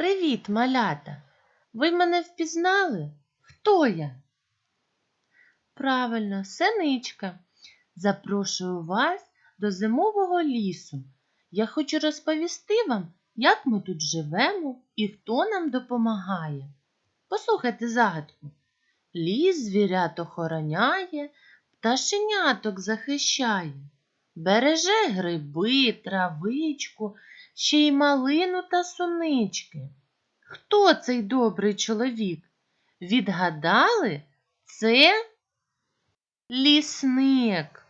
Привіт, малята! Ви мене впізнали? Хто я? Правильно, синичка. Запрошую вас до зимового лісу. Я хочу розповісти вам, як ми тут живемо і хто нам допомагає. Послухайте загадку. Ліс звірят охороняє, пташеняток захищає, береже гриби, травичку, ще й малину та сунички. Хто цей добрий чоловік? Відгадали? Це лісник.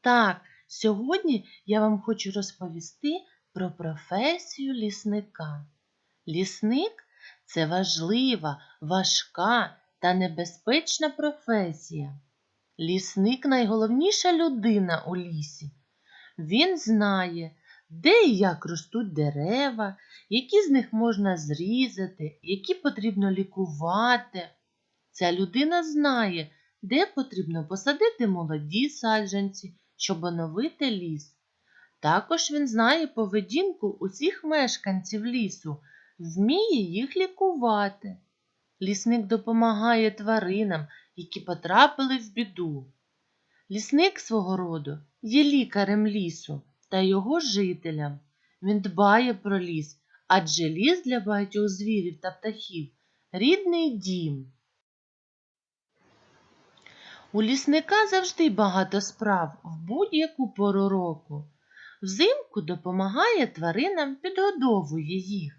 Так, сьогодні я вам хочу розповісти про професію лісника. Лісник це важлива, важка та небезпечна професія. Лісник найголовніша людина у лісі. Він знає, де і як ростуть дерева, які з них можна зрізати, які потрібно лікувати. Ця людина знає, де потрібно посадити молоді саджанці, щоб оновити ліс. Також він знає поведінку усіх мешканців лісу, вміє їх лікувати. Лісник допомагає тваринам, які потрапили в біду. Лісник свого роду є лікарем лісу та його жителям. Він дбає про ліс, адже ліс для багатьох звірів та птахів рідний дім. У лісника завжди багато справ в будь-яку пору року. Взимку допомагає тваринам, підгодовує їх.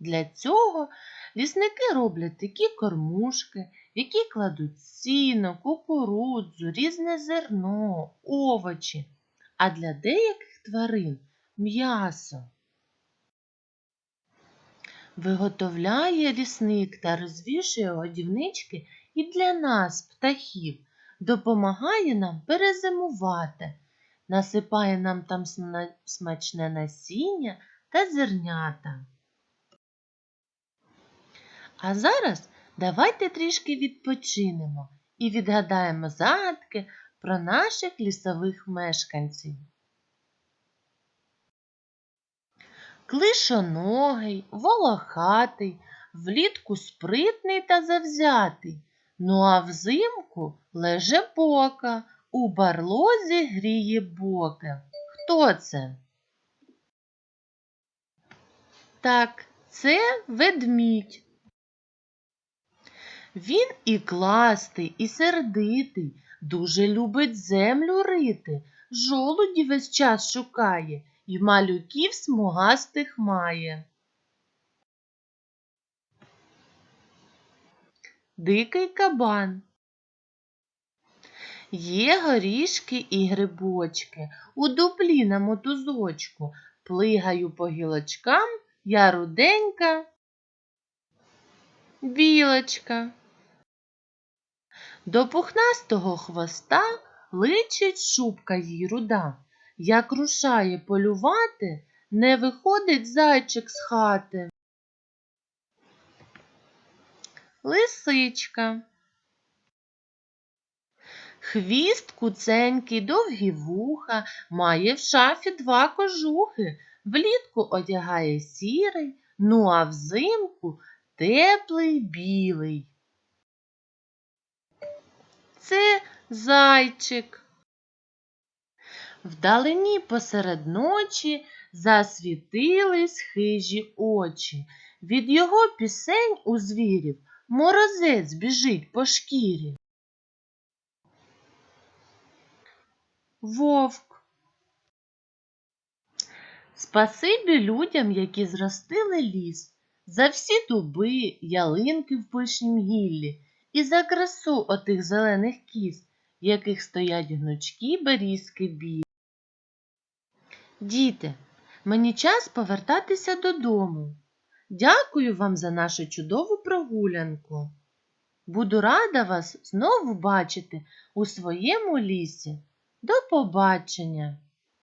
Для цього лісники роблять такі кормушки, які кладуть сіно, кукурудзу, різне зерно, овочі, а для деяких тварин м'ясо. Виготовляє лісник та розвішує годівнички і для нас, птахів, допомагає нам перезимувати, насипає нам там смачне насіння та зернята. А зараз давайте трішки відпочинемо і відгадаємо загадки про наших лісових мешканців. Клишоногий, волохатий, влітку спритний та завзятий, ну а взимку леже бока, у барлозі гріє боки. Хто це? Так, це ведмідь. Він і кластий, і сердитий, дуже любить землю рити, жолуді весь час шукає і малюків смугастих має. Дикий кабан. Є горішки і грибочки, у дуплі на мотузочку, плигаю по гілочкам, я руденька, білочка. До пухнастого хвоста личить шубка їй руда. Як рушає полювати, не виходить зайчик з хати. Лисичка. Хвіст куценький, довгі вуха, має в шафі два кожухи, влітку одягає сірий, ну а взимку теплий білий. Це зайчик. Вдалині посеред ночі засвітились хижі очі. Від його пісень у звірів морозець біжить по шкірі. Вовк. Спасибі людям, які зростили ліс, за всі дуби, ялинки в пишнім гіллі і за красу отих зелених кіз, в яких стоять гнучкі берізки білі. Діти, мені час повертатися додому. Дякую вам за нашу чудову прогулянку. Буду рада вас знову бачити у своєму лісі. До побачення!